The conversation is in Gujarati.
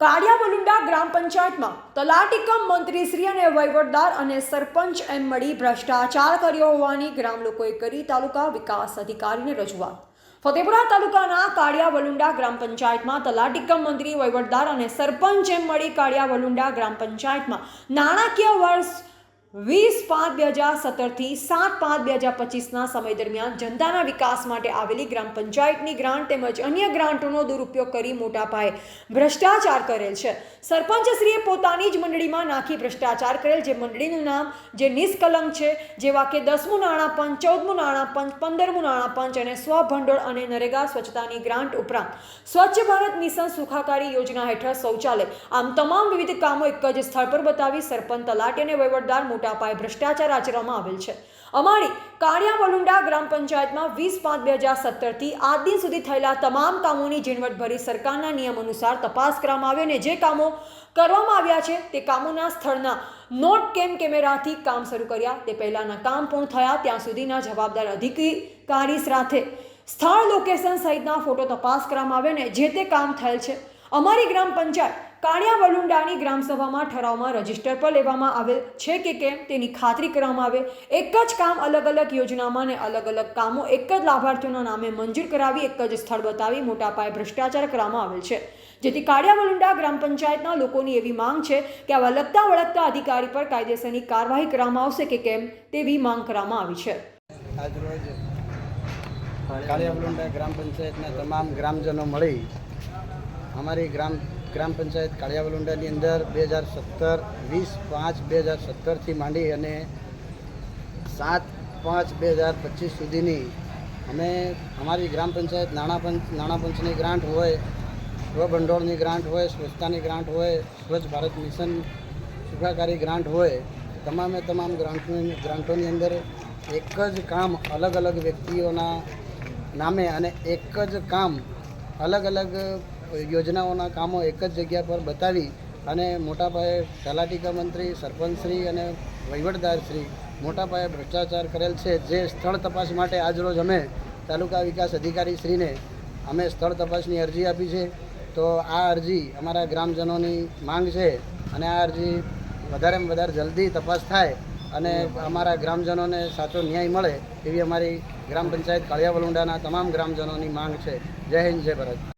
કાળિયા વલુંડા ગ્રામ પંચાયતમાં તલાટીકમ મંત્રીશ્રી મંત્રી શ્રી અને વહીવટદાર અને સરપંચ એમ મળી ભ્રષ્ટાચાર કર્યો હોવાની ગ્રામ લોકોએ કરી તાલુકા વિકાસ અધિકારીને રજૂઆત. ફતેપુરા તાલુકાના કાળિયા વલુંડા ગ્રામ પંચાયતમાં તલાટીકમ મંત્રી, વહીવટદાર અને સરપંચ એમ મળી કાળિયા વલુંડા ગ્રામ પંચાયતમાં નાણાકીય વર્ષ વીસ પાંચ બે હજાર સત્તરથી સાત પાંચ બે હજાર પચીસના સમય દરમિયાન જનતાના વિકાસ માટે આવેલી ગ્રામ પંચાયતની ગ્રાન્ટ તેમજ અન્ય ગ્રાન્ટોનો દુરુપયોગ કરી મોટા પાયે ભ્રષ્ટાચાર કરેલ છે. સરપંચશ્રીએ પોતાની જ મંડળીમાં નાખી ભ્રષ્ટાચાર કરેલ જે મંડળીનું નામ, જે નિષ્કલંક છે, જેવા કે દસમું નાણાં પંચ, ચૌદમું નાણાં પંચ, પંદરમું નાણાં પંચ અને સ્વભંડોળ અને નરેગા સ્વચ્છતાની ગ્રાન્ટ ઉપરાંત સ્વચ્છ ભારત મિશન સુખાકારી યોજના હેઠળ શૌચાલય. આમ તમામ વિવિધ કામો એક જ સ્થળ પર બતાવી સરપંચ તલાટી અને વહીવટદાર મોટા પાયે ભ્રષ્ટાચાર આચરવામાં આવેલ છે. અમારી કાળિયા વલુંડા ગ્રામ પંચાયતમાં વીસ પાંચ બે હજાર સત્તરથી આજ દિન સુધી થયેલા તમામ કામોની ઝીણવટભરી સરકારના નિયમ અનુસાર તપાસ કરવામાં આવી અને જે કામો કરવામાં આવ્યા છે તે કામોના સ્થળના નોટ કેમ કેમેરાથી કામ શરૂ કર્યા. તે પહેલાંના કામ પૂર્ણ થયા, ત્યાં સુધીના જવાબદાર અધિકારી સાથે સ્થળ લોકેશન સહિતના ફોટો તપાસ કરવામાં આવે ને જે તે કામ થયેલ છે. અમારી ગ્રામ પંચાયત કાળિયા વલુંડાની ગ્રામસભામાં ઠરાવમાં રજિસ્ટર પર લેવામાં આવેલ છે કે કેમ તેની ખાતરી કરવામાં આવે. એક જ કામ અલગ અલગ યોજનામાં અને અલગ અલગ કામો એક જ લાભાર્થીઓના નામે મંજૂર કરાવી, એક જ સ્થળ બતાવી મોટા પાયે ભ્રષ્ટાચાર કરવામાં આવેલ છે. જેથી કાળિયા વલુંડા ગ્રામ પંચાયતના લોકોની એવી માંગ છે કે આવા લગતા વળગતા અધિકારી પર કાયદેસરની કાર્યવાહી કરવામાં આવશે કે કેમ તેવી માંગ કરવામાં આવી છે. કાળિયા વલુંડા ગ્રામ પંચાયતના તમામ ગ્રામજનો મળી અમારી ગ્રામ ગ્રામ પંચાયત કાળિયાવલુંડાની અંદર બે હજાર સત્તર વીસ પાંચ બે હજાર સત્તરથી માંડી અને સાત પાંચ બે હજાર પચીસ સુધીની અમે અમારી ગ્રામ પંચાયત નાણાં પંચ, નાણાં પંચની ગ્રાન્ટ હોય સ્વભંડોળની ગ્રાન્ટ હોય, સ્વચ્છતાની ગ્રાન્ટ હોય, સ્વચ્છ ભારત મિશન સુખાકારી ગ્રાન્ટ હોય, તમામે તમામ ગ્રાન્ટની, ગ્રાન્ટોની અંદર એક જ કામ અલગ અલગ વ્યક્તિઓના નામે અને એક જ કામ અલગ અલગ યોજનાઓના કામો એક જ જગ્યા પર બતાવી અને મોટા પાયે તલાટીકા મંત્રી, સરપંચશ્રી અને વહીવટદારશ્રી મોટા પાયે ભ્રષ્ટાચાર કરેલ છે. જે સ્થળ તપાસ માટે આજરોજ અમે તાલુકા વિકાસ અધિકારીશ્રીને અમે સ્થળ તપાસની અરજી આપી છે. તો આ અરજી અમારા ગ્રામજનોની માંગ છે અને આ અરજી વધારેમાં વધારે જલ્દી તપાસ થાય અને અમારા ગ્રામજનોને સાચો ન્યાય મળે એવી અમારી ગ્રામ પંચાયત કાળિયા વલુંડાના તમામ ગ્રામજનોની માંગ છે. જય હિન્દ, જય ભારત.